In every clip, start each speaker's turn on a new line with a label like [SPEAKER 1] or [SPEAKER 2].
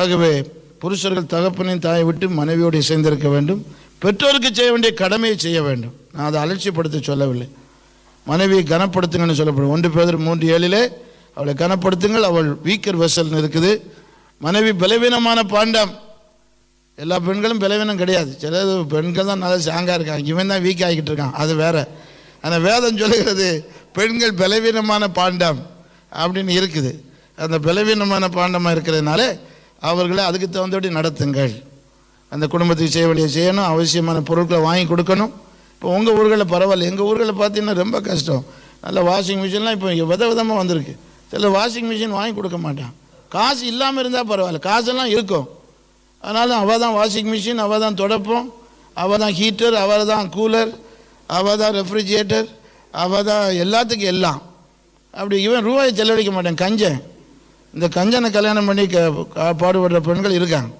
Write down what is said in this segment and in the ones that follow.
[SPEAKER 1] ஆகவே புருஷர்கள் தகப்பனையும் தாயை விட்டு மனைவியோடு இசைந்திருக்க வேண்டும். பெற்றோருக்கு செய்ய வேண்டிய கடமையை செய்ய வேண்டும். நான் அதை அலட்சியப்படுத்த சொல்லவில்லை. மனைவியை கனப்படுத்துங்கன்னு சொல்லப்படும். ஒன்று பேர் மூன்று ஏழிலே அவளை கனப்படுத்துங்கள் அவள் வீக்கர் வெசல்னு இருக்குது. மனைவி பலவீனமான பாண்டம். எல்லா பெண்களும் பலவீனம் கிடையாது. சில பெண்கள் தான் நல்லா ஸ்ட்ராங்காக இருக்காங்க. இவன் தான் வீக் ஆகிக்கிட்டு இருக்கான். அது வேற. ஆனால் வேதம் சொல்லுகிறது பெண்கள் பலவீனமான பாண்டம் அப்படின்னு இருக்குது. அந்த பலவீனமான பாண்டமாக இருக்கிறதுனால அவர்களை அதுக்கு தகுந்தபடி நடத்துங்கள். அந்த குடும்பத்துக்கு செய்ய வேண்டிய செய்யணும் அவசியமான பொருட்களை வாங்கி கொடுக்கணும். இப்போ உங்கள் ஊர்களில் பரவாயில்ல. எங்கள் ஊர்களில் பார்த்தீங்கன்னா ரொம்ப கஷ்டம். நல்ல வாஷிங் மிஷின்லாம் இப்போ இங்கே வித விதமாக வந்திருக்கு. சில வாஷிங் மிஷின் வாங்கி கொடுக்க மாட்டான் காசு இல்லாமல் இருந்தால் பரவாயில்ல. காசெல்லாம் இருக்கும். அதனால அவள் தான் வாஷிங் மிஷின் அவள் தான் தொடப்போம். அவள் தான் ஹீட்டர் அவள் தான் கூலர் அவள் தான் ரெஃப்ரிஜிரேட்டர் அவள் தான் எல்லாத்துக்கும் எல்லாம். அப்படி இவன் ரூபாயை செலவழிக்க மாட்டேன். கஞ்சன். இந்த கஞ்சனை கல்யாணம் பண்ணி க பாடுபடுற பெண்கள் இருக்காங்க.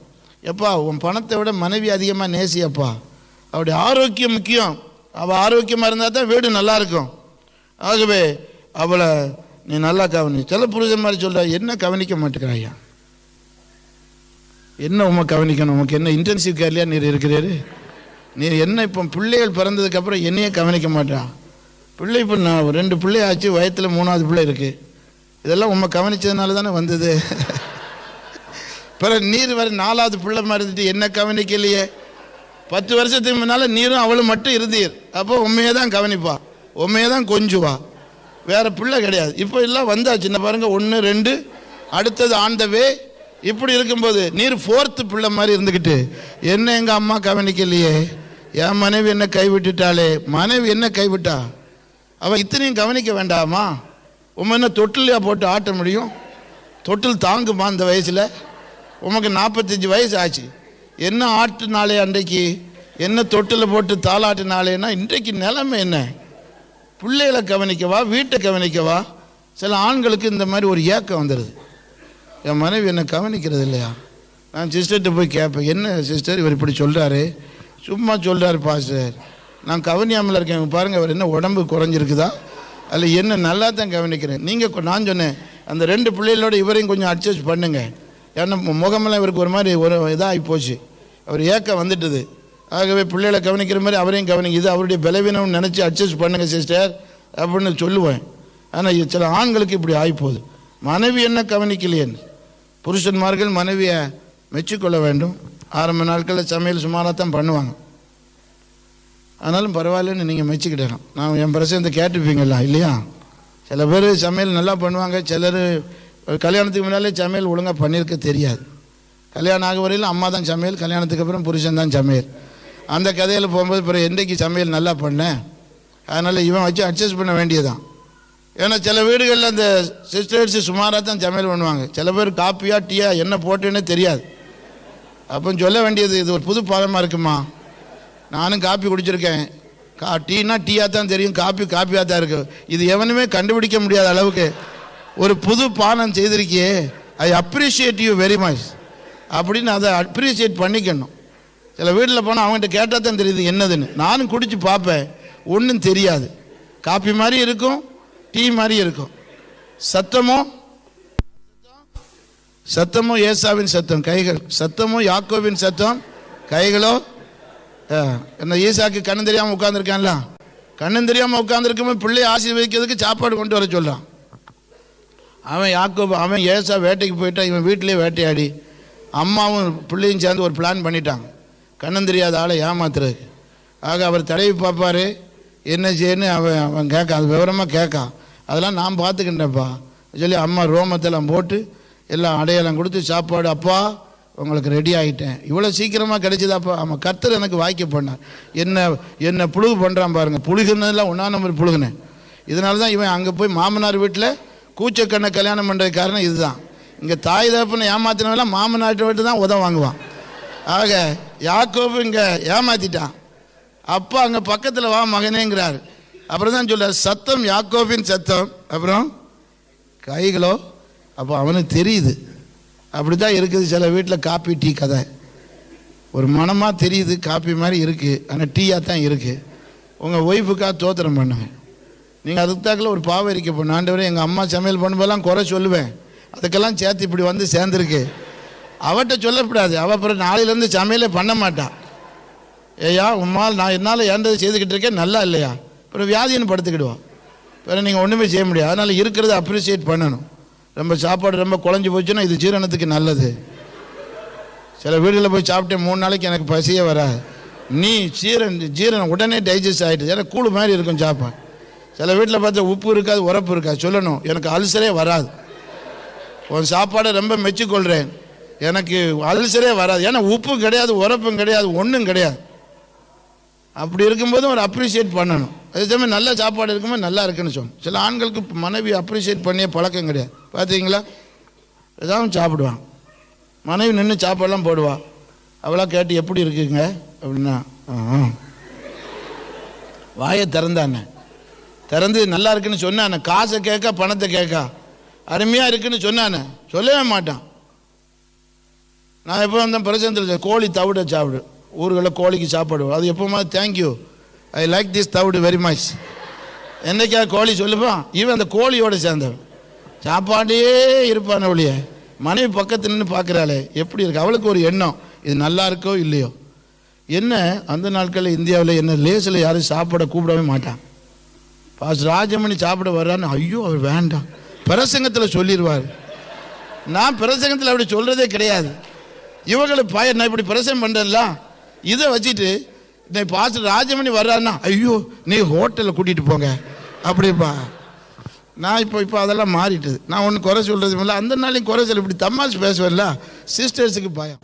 [SPEAKER 1] எப்பா உன் பணத்தை விட மனைவி அதிகமாக நேசியப்பா. அவருடைய ஆரோக்கியம் முக்கியம். அவள் ஆரோக்கியமாக இருந்தால் தான் வீடு நல்லா இருக்கும். ஆகவே அவளை நீ நல்லா கவனி. சில புருஷன் மாதிரி சொல்கிறா என்ன கவனிக்க மாட்டேங்கிறாயா? என்ன உமை கவனிக்கணும்? உமக்கு என்ன இன்டென்சிவ் கேர்லையா நீர் இருக்கிறாரு? நீர் என்ன இப்போ பிள்ளைகள் பிறந்ததுக்கப்புறம் என்னையே கவனிக்க மாட்டா? பிள்ளை இப்போ நான் ரெண்டு பிள்ளை ஆச்சு வயத்தில் மூணாவது பிள்ளை இருக்குது இதெல்லாம் உண்மை கவனிச்சதுனால தானே வந்தது. பிறகு நீர் வர நாலாவது பிள்ளை மாதிரி இருந்துட்டு என்ன கவனிக்கலையே. பத்து வருஷத்துக்கு முன்னால் நீரும் அவளும் மட்டும் இருந்தீர். அப்போ உண்மையை தான் கவனிப்பா. உண்மையை தான் கொஞ்சுவா. வேறு பிள்ளை கிடையாது. இப்போ எல்லாம் வந்தாச்சு. இந்த பாருங்க ஒன்று ரெண்டு. அடுத்தது ஆண்டவே இப்படி இருக்கும்போது நீர் ஃபோர்த்து பிள்ளை மாதிரி இருந்துக்கிட்டு என்ன எங்கள் அம்மா கவனிக்கலையே? என் மனைவி என்ன கைவிட்டுட்டாளே. மனைவி என்ன கைவிட்டா? அவள் இத்தனையும் கவனிக்க வேண்டாமா? உண்மை என்ன தொட்டிலையா போட்டு ஆட்ட முடியும்? தொட்டில் தாங்குமா அந்த வயசில்? உமக்கு நாற்பத்தஞ்சு வயசு ஆச்சு. என்ன ஆட்டுனாலே அன்றைக்கு? என்ன தொட்டில் போட்டு தாளாட்டினாலேன்னா இன்றைக்கு நிலைமை என்ன? பிள்ளைகளை கவனிக்கவா வீட்டை கவனிக்கவா? சில ஆண்களுக்கு இந்த மாதிரி ஒரு ஏக்கம் வந்துடுது என் மனைவி என்னை கவனிக்கிறது இல்லையா? நான் சிஸ்டர்கிட்ட போய் கேட்பேன் என்ன சிஸ்டர்? இவர் இப்படி சொல்கிறாரு சும்மா சொல்கிறாரு பாஸ்டர் நான் கவனியாமல் இருக்கேன். பாருங்கள் அவர் என்ன உடம்பு குறைஞ்சிருக்குதா? அதில் என்ன நல்லா தான் கவனிக்கிறேன் நீங்கள் நான் சொன்னேன் அந்த ரெண்டு பிள்ளைகளோட இவரையும் கொஞ்சம் அட்ஜஸ்ட் பண்ணுங்கள் ஏன்னா முகமெல்லாம் இவருக்கு ஒரு மாதிரி ஒரு இதாகி போச்சு. அவர் ஏக்கம் வந்துட்டுது. ஆகவே பிள்ளைகளை கவனிக்கிற மாதிரி அவரையும் கவனிங்க. இது அவருடைய பலவீனம்னு நினச்சி அட்ஜஸ்ட் பண்ணுங்கள் சிஸ்டர் அப்படின்னு சொல்லுவேன். ஆனால் சில ஆண்களுக்கு இப்படி ஆகிப்போகுது மனைவி என்ன கவனிக்கலையேன்னு. புருஷன்மார்கள் மனைவியை மெச்சிக்கொள்ள வேண்டும். ஆரம்ப நாட்களில் சமையல் சுமாராக தான் பண்ணுவாங்க. ஆனாலும் பரவாயில்லன்னு நீங்கள் மெச்சிக்கிடலாம் நான் என் பிரசந்த கேட்டுப்பீங்களா இல்லையா? சில பேர் சமையல் நல்லா பண்ணுவாங்க சிலர் கல்யாணத்துக்கு முன்னாலே சமையல் ஒழுங்காக பண்ணியிருக்க தெரியாது. கல்யாணம் ஆக வரையிலும் அம்மா தான் சமையல் கல்யாணத்துக்கு அப்புறம் புருஷன் தான் சமையல். அந்த கதையில் போகும்போது பிறகு என்றைக்கு சமையல் நல்லா பண்ணேன் அதனால் இவன் வச்சு அட்ஜஸ்ட் பண்ண வேண்டியதுதான். ஏன்னா சில வீடுகளில் அந்த சிஸ்டர்ஸ் சுமாராக தான் சமையல் பண்ணுவாங்க. சில பேர் காப்பியாக டீயா என்ன போட்டுன்னே தெரியாது. அப்போ சொல்ல வேண்டியது இது ஒரு புது பாதமாக இருக்குமா? நானும் காப்பி குடிச்சிருக்கேன். கா டீனா டீயாக தான் தெரியும். காப்பி காப்பியாக தான் இருக்கு. இது எவனுமே கண்டுபிடிக்க முடியாத அளவுக்கு ஒரு புது பானம் செய்திருக்கியே. I appreciate you very much அப்படின்னு அதை அப்ரிஷியேட் பண்ணிக்கணும். சில வீட்டில் போனால் அவங்ககிட்ட கேட்டால் தான் தெரியுது என்னதுன்னு. நானும் குடித்து பார்ப்பேன். ஒன்றும் தெரியாது. காப்பி மாதிரி இருக்கும் டீ மாதிரி இருக்கும். சத்தமோ? சத்தமோ ஏசாவின் சத்தம். கைகள். சத்தமோ யாக்கோவின் சத்தம்? கைகளோ? என்ன ஈசாக்கு கண்ணு தெரியாமல் உட்காந்துருக்கான்ல கண்ணு தெரியாமல் உட்காந்துருக்குமே பிள்ளையை ஆசீர்வதிக்கிறதுக்கு சாப்பாடு கொண்டு வர சொல்கிறான் அவன் யாக்கோ அவன் ஏசா வேட்டைக்கு போயிட்டான் இவன் வீட்டிலே வேட்டையாடி. அம்மாவும் பிள்ளையும் சேர்ந்து ஒரு பிளான் பண்ணிட்டான் கண்ணன் தெரியாத ஆளை ஏமாத்துறதுக்கு. ஆக அவர் தடவி பார்ப்பாரு. என்ன செய்யன்னு அவன் அவன் கேட்கான் அது விவரமாக கேட்கான் அதெல்லாம் நான் பார்த்துக்கிட்டேன்ப்பா சொல்லி அம்மா ரோமத்தெல்லாம் போட்டு எல்லாம் அடையாளம் கொடுத்து சாப்பாடு அப்பா உங்களுக்கு ரெடி ஆகிட்டேன் இவ்வளோ சீக்கிரமாக கிடைச்சதாப்பா ஆமாம் கர்த்தர் எனக்கு வாய்க்க பண்ணார் என்ன என்ன புழுகு பண்ணுறான் பாருங்கள் புழுகுனதுலாம் ஒன்றா நம்பர் புழுகுனேன் இதனால தான் இவன் அங்கே போய் மாமனார் வீட்டில் கூச்சக்கண்ணை கல்யாணம் பண்ணுறது காரணம் இதுதான். இங்கே தாய் தகப்பனை ஏமாத்தினவெல்லாம் மாமனார்ட்ட விட்டு தான் உதவ வாங்குவான். ஆக யாக்கோபு இங்கே ஏமாத்திட்டான். அப்பா அங்கே பக்கத்தில் வா மகனேங்கிறார். அப்புறம் தான் சொல்றார் சத்தம் யாக்கோபின் சத்தம். அப்புறம் கைகளோ அப்போ அவனுக்கு தெரியுது. அப்படி தான் இருக்குது சில வீட்டில் காப்பி டீ கதை. ஒரு மனமாக தெரியுது காப்பி மாதிரி இருக்குது ஆனால் டீயாக தான் இருக்குது உங்கள் ஒய்ஃபுக்காக தோத்திரம் பண்ணுங்க. நீங்கள் அதுக்கு தாக்கில் ஒரு பாவ போன பண்ண ஆண்டவரே எங்கள் அம்மா சமையல் பண்ணும்போதெல்லாம் குறை சொல்லுவேன். அதுக்கெல்லாம் சேர்த்து இப்படி வந்து சேர்ந்துருக்கு. அவட்ட சொல்லக்கூடாது. அவள் அப்புறம் நாளையிலேருந்து சமையலே பண்ண மாட்டான் ஏய்யா உம்மால் நான் என்னால் ஏண்டதை செய்துக்கிட்டு இருக்கேன்? நல்லா இல்லையா? அப்புறம் வியாதின்னு படுத்துக்கிடுவோம் பிறகு நீங்கள் ஒன்றுமே செய்ய முடியாது. அதனால் இருக்கிறத அப்ரிசியேட் பண்ணணும். ரொம்ப சாப்பாடு ரொம்ப குழஞ்சி போச்சுன்னா இது ஜீரணத்துக்கு நல்லது. சில வீடுகளில் போய் சாப்பிட்டேன் மூணு நாளைக்கு எனக்கு பசியே வராது. நீ சீரன் ஜீரணம் உடனே டைஜஸ்ட் ஆகிட்டு ஏன்னா கூழ் மாதிரி இருக்கும் சாப்பாடு. சில வீட்டில் பார்த்தா உப்பு இருக்காது உரப்பு இருக்காது. சொல்லணும் எனக்கு அல்சரே வராது. உன் சாப்பாடை ரொம்ப மெச்சிக்கொள்கிறேன் எனக்கு அல்சரே வராது. ஏன்னா உப்பும் கிடையாது உரப்பும் கிடையாது ஒன்றும் கிடையாது. அப்படி இருக்கும்போது ஒரு அப்ரிஷியேட் பண்ணணும். அதே சமயம் நல்ல சாப்பாடு இருக்கும்போது நல்லா இருக்குன்னு சொல்லணும். சில ஆண்களுக்கு மனைவி அப்ரிஷியேட் பண்ணிய பழக்கம் கிடையாது. பார்த்தீங்களா ஏதாவது சாப்பிடுவான். மனைவி நின்று சாப்பாடெல்லாம் போடுவா. அவளா கேட்டு எப்படி இருக்குங்க? அப்படின்னா "ஆ, ஆ." வாயை திறந்தானே. திறந்து நல்லா இருக்குன்னு சொன்னானே. காசை கேட்க பணத்தை கேட்க. அருமையாக இருக்குன்னு சொன்னானே. சொல்லவே மாட்டான். நான் எப்போ வந்தேன் பிரச்சனை கோழி தவிட சாப்பிடு. ஊர்களில் கோழிக்கு சாப்பாடு. அது எப்போமா thank you I like this தவிடு வெரி மச் என்னைக்கா கோழி சொல்லுப்பான் இவன் அந்த கோழியோட சேர்ந்தவன். சாப்பாடே இருப்பான ஒழிய. மனைவி பக்கத்தில் நின்று பார்க்குறாளே எப்படி இருக்கு? அவளுக்கு ஒரு எண்ணம் இது நல்லா இருக்கோ இல்லையோ? என்ன அந்த நாட்களில் இந்தியாவில் என்ன லேசில் யாரும் சாப்பிட கூப்பிடவே மாட்டான். பாஸ் ராஜமணி சாப்பிட வர்றான்னு ஐயோ அவர் வேண்டாம். பிரசங்கத்தில் சொல்லிடுவார் நான் பிரசங்கத்தில் அப்படி சொல்கிறதே கிடையாது. இவங்களை பய நான் இப்படி பிரசங்கம் பண்ணுறேன்ல இதை வச்சுட்டு இன்னைக்கு பாஸ்டர் ராஜமணி வர்றாருன்னா ஐயோ நீ ஹோட்டலில் கூட்டிகிட்டு போங்க அப்படிப்பா. நான் இப்போ இப்போ அதெல்லாம் மாறிட்டுது. நான் ஒன்றும் குறை சொல்கிறது இல்லை அந்த நாளையும் குறை சொல்ல இப்படி தமாஷ் பேசுவேன்ல சிஸ்டர்ஸுக்கு பயம்.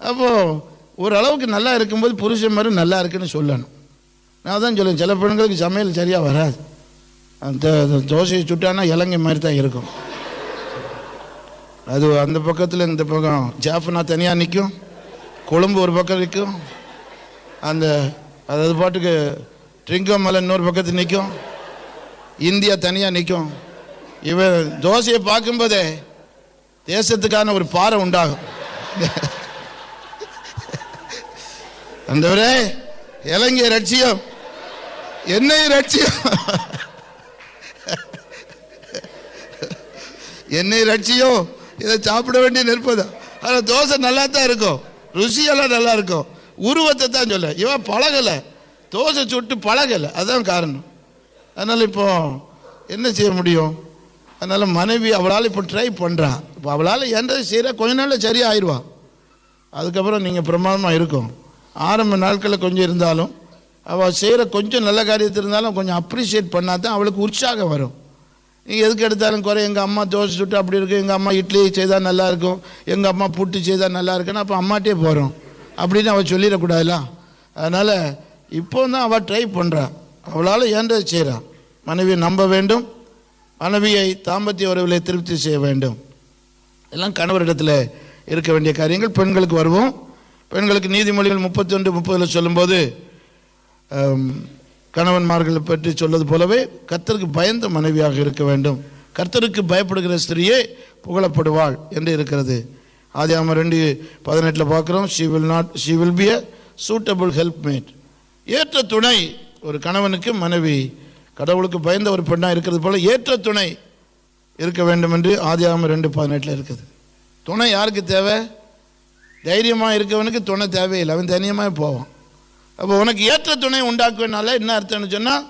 [SPEAKER 1] அப்போது ஓரளவுக்கு நல்லா இருக்கும்போது புருஷன் மாதிரி நல்லா இருக்குன்னு சொல்லணும். நான் தான் சொல்லுவேன் சில பெண்களுக்கு சமையல் சரியாக வராது. அந்த தோசையை சுட்டானா இலங்கை மாதிரி தான் இருக்கும். அது அந்த பக்கத்தில் இந்த பக்கம் ஜாஃபனா தனியாக நிற்கும் கொழும்பு ஒரு பக்கம் நிற்கும் அந்த அதாவது பாட்டுக்கு ட்ரிங்கோ மலை இன்னொரு பக்கத்தில் நிற்கும் இந்தியா தனியாக நிற்கும் இவன் தோசையை பார்க்கும்போதே தேசத்துக்கான ஒரு பாறை உண்டாகும். அந்தவரே இலங்கைய ரட்சியம். என்னை ரட்சியம். என்னை ரட்சியோ இதை சாப்பிட வேண்டிய நிற்பதா ஆனால் தோசை நல்லா தான் இருக்கும். ருசியெல்லாம் நல்லா இருக்கும் உருவத்தை தான் சொல்ல இவன் பழகலை. தோசை சுட்டு பழகலை. அதுதான் காரணம். அதனால் இப்போ என்ன செய்ய முடியும்? அதனால் மனைவி அவளால் இப்போ ட்ரை பண்ணுறா இப்போ அவளால் என்றது செய்கிற கொஞ்ச நாளில் சரியாக ஆயிடுவா அதுக்கப்புறம் நீங்கள் பிரமாதமாக இருக்கும் ஆரம்ப நாட்களில் கொஞ்சம் இருந்தாலும் அவள் செய்கிற கொஞ்சம் நல்ல காரியத்தில் இருந்தாலும் கொஞ்சம் அப்ரிஷியேட் பண்ணால் தான் அவளுக்கு உற்சாகம் வரும். நீங்கள் எதுக்கு எடுத்தாலும் குறை எங்கள் அம்மா தோசை சுட்டு அப்படி இருக்குது எங்கள் அம்மா இட்லி செய்தால் நல்லாயிருக்கும் எங்கள் அம்மா புட்டு செய்தால் நல்லா இருக்குன்னு அப்போ அம்மாட்டே போகிறோம் அப்படின்னு அவள் சொல்லிடக்கூடாதுல்ல? அதனால் இப்போ தான் அவள் ட்ரை பண்ணுறா அவளால் ஏன்றது செய்கிறான் மனைவியை நம்ப வேண்டும். மனைவியை தாம்பத்திய உறவிலே திருப்தி செய்ய வேண்டும். எல்லாம் கணவரிடத்தில் இருக்க வேண்டிய காரியங்கள். பெண்களுக்கு வருவோம். பெண்களுக்கு நீதிமொழிகள் முப்பத்தொன்று முப்பதில் சொல்லும்போது கணவன்மார்களை பற்றி சொல்வது போலவே கர்த்தருக்கு பயந்த மனைவியாக இருக்க வேண்டும். கர்த்தருக்கு பயப்படுகிற ஸ்திரியே புகழப்படுவாள் என்று இருக்கிறது. ஆதி ஆம ரெண்டு பதினெட்டில் பார்க்குறோம். She will not she will be a suitable helpmate ஏற்ற துணை ஒரு கணவனுக்கு மனைவி கடவுளுக்கு பயந்த ஒரு பெண்ணாக இருக்கிறது போல் ஏற்ற துணை இருக்க வேண்டும் என்று ஆதியாகம் ரெண்டு பதினெட்டில் இருக்குது. துணை யாருக்கு தேவை? தைரியமாக இருக்கவனுக்கு துணை தேவையில்லை. அவன் தனியமாக போவான். அப்போ உனக்கு ஏற்ற துணை உண்டாக்குவனால என்ன அர்த்தம்னு சொன்னால்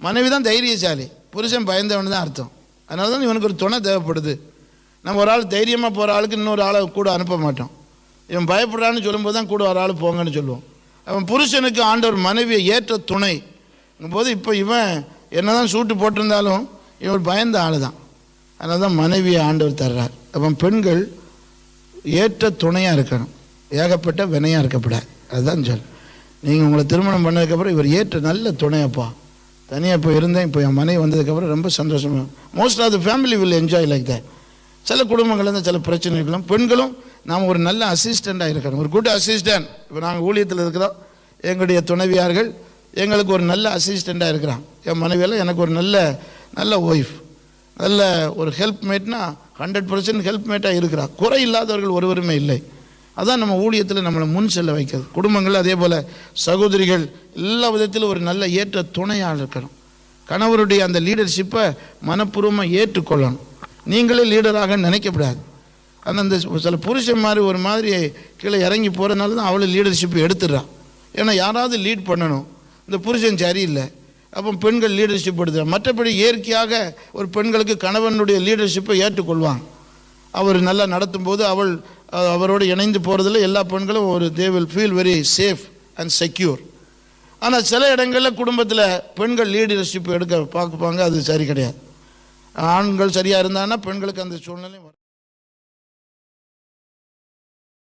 [SPEAKER 1] மனைவி தான் தைரியசாலி. புருஷன் பயந்தவன் தான் அர்த்தம். அதனால தான் இவனுக்கு ஒரு துணை தேவைப்படுது. நம்ம ஒரு ஆள் தைரியமாக போகிற ஆளுக்கு இன்னொரு ஆளை கூட அனுப்ப மாட்டோம். இவன் பயப்படுறான்னு சொல்லும்போது தான் கூட ஒரு ஆள் போங்கன்னு சொல்லுவோம். அவன் புருஷனுக்கு ஆண்டவர் மனைவியை ஏற்ற துணை. போது இப்போ இவன் என்னதான் சூட்டு போட்டிருந்தாலும் இவன் பயந்த ஆள் தான் அதனால தான் மனைவியை ஆண்டவர் தர்றார். அப்போ பெண்கள் ஏற்ற துணையாக இருக்கணும். ஏகப்பட்ட வினையாக இருக்கப்படாது அதுதான் சொல். நீங்கள் உங்களை திருமணம் பண்ணதுக்கப்புறம் இவர் ஏற்ற நல்ல துணையப்பா. தனியாக இப்போ இருந்தேன் இப்போ என் மனைவி வந்ததுக்கப்புறம் ரொம்ப சந்தோஷமாக most of the family will enjoy like that. சில குடும்பங்கள் சில சில பிரச்சனைகளும் பெண்களும் நாம் ஒரு நல்ல அசிஸ்டண்ட்டாக இருக்கணும். ஒரு குட் அசிஸ்டன்ட் இப்போ நாங்கள் ஊழியத்தில் இருக்கிறோம் எங்களுடைய துணைவியார்கள் எங்களுக்கு ஒரு நல்ல அசிஸ்டண்ட்டாக இருக்கிறான் என் மனைவியெல்லாம் எனக்கு ஒரு நல்ல நல்ல ஒய்ஃப் நல்ல ஒரு ஹெல்ப்மேட்னா ஹண்ட்ரட் பர்சன்ட் ஹெல்ப்மேட்டாக இருக்கிறா. குறை இல்லாதவர்கள் ஒருவருமே இல்லை. அதான் நம்ம ஊழியத்தில் நம்மளை முன் செல்ல வைக்கிறது. குடும்பங்கள் அதே போல் சகோதரிகள் எல்லா விதத்திலும் ஒரு நல்ல ஏற்ற துணையாக இருக்கணும். கணவருடைய அந்த லீடர்ஷிப்பை மனப்பூர்வமாக ஏற்றுக்கொள்ளணும். நீங்களே லீடராக நினைக்கப்படாது ஆனால் அந்த சில புருஷன் மாதிரி ஒரு மாதிரி கீழே இறங்கி போகிறதுனால தான் அவளை லீடர்ஷிப் எடுத்துடுறான் ஏன்னா யாராவது லீட் பண்ணணும். இந்த புருஷன் சரியில்லை. அப்போ பெண்கள் லீடர்ஷிப் எடுத்துறான் மற்றபடி இயற்கையாக ஒரு பெண்களுக்கு கணவனுடைய லீடர்ஷிப்பை ஏற்றுக்கொள்வாங்க அவர் நல்லா நடத்தும் போது அவள் அவரோடு இணைந்து போகிறதுல எல்லா பெண்களும் ஒரு they will feel very safe and secure ஆனால் சில இடங்களில் குடும்பத்தில் பெண்கள் லீடர்ஷிப் எடுக்க பார்ப்பாங்க. அது சரி கிடையாது. ஆண்கள் சரியாக இருந்தாங்கன்னா பெண்களுக்கு அந்த சூழ்நிலையும்